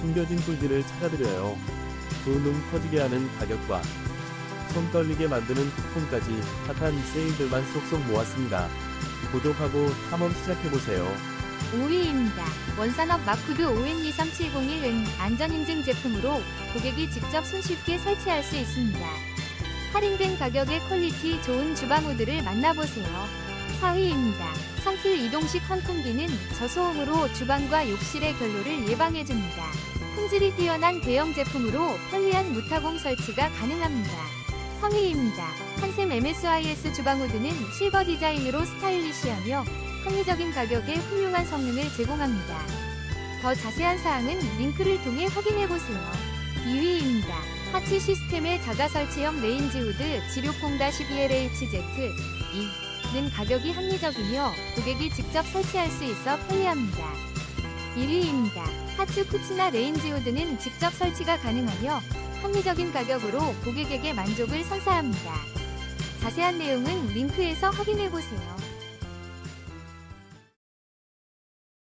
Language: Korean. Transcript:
숨겨진 꿀들을 찾아드려요. 두눈 커지게 하는 가격과 손 떨리게 만드는 쿠폰까지 핫한 세일들만 쏙쏙 모았습니다. 구독하고 탐험 시작해보세요. 5위입니다. 원산업 마쿠드 ON23701은 안전인증 제품으로 고객이 직접 손쉽게 설치할 수 있습니다. 할인된 가격에 퀄리티 좋은 주방우드를 만나보세요. 4위입니다. 성필 이동식 환풍기는 저소음으로 주방과 욕실의 결로를 예방해줍니다. 품질이 뛰어난 대형 제품으로 편리한 무타공 설치가 가능합니다. 3위입니다. 한샘 MSIS 주방우드는 실버 디자인으로 스타일리시하며 합리적인 가격에 훌륭한 성능을 제공합니다. 더 자세한 사항은 링크를 통해 확인해보세요. 2위입니다. 하치 시스템의 자가 설치형 레인지 후드 지류콩-12LHZ 2는 가격이 합리적이며 고객이 직접 설치할 수 있어 편리합니다. 1위입니다. 하츠 쿠치나 레인지 후드는 직접 설치가 가능하며 합리적인 가격으로 고객에게 만족을 선사합니다. 자세한 내용은 링크에서 확인해 보세요.